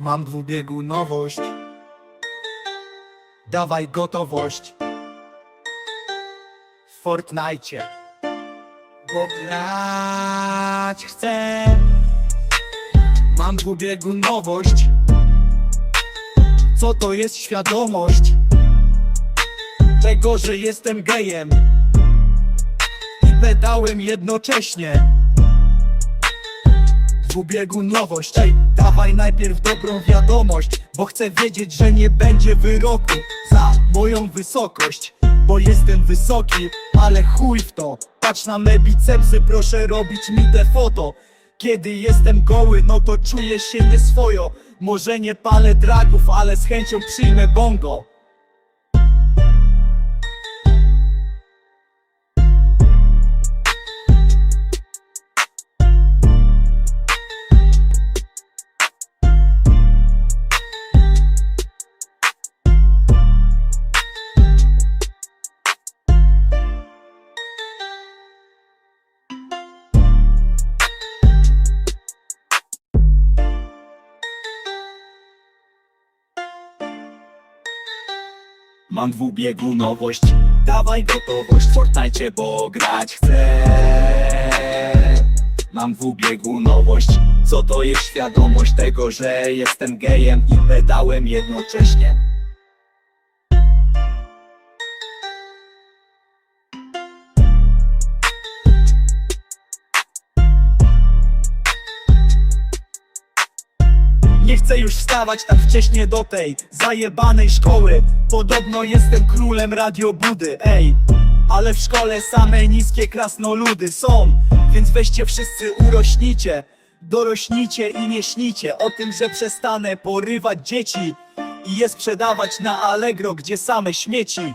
Mam dwubiegunowość. Dawaj gotowość. W Fortnite. Bo grać chcę. Mam dwubiegunowość. Co to jest świadomość? Tego, że jestem gejem. I pedałem jednocześnie. Dwubiegunowość, ej, dawaj najpierw dobrą wiadomość Bo chcę wiedzieć, że nie będzie wyroku Za moją wysokość Bo jestem wysoki, ale chuj w to. Patrz na me bicepsy, proszę robić mi te foto. Kiedy jestem goły, no to czuję się nieswojo. Może nie palę dragów, ale z chęcią przyjmę bongo Mam dwubiegunowość Dawaj gotowość w Fortnite, bo grać chcę. Mam dwubiegunowość Co to jest świadomość tego, że jestem gejem i pedałem jednocześnie Nie chcę już wstawać tak wcześnie do tej zajebanej szkoły. Podobno jestem królem radiobudy, ej. Ale w szkole same niskie krasnoludy są Więc weźcie wszyscy urośnicie Dorośnicie i nie śnicie o tym, że przestanę porywać dzieci I je sprzedawać na Allegro, gdzie same śmieci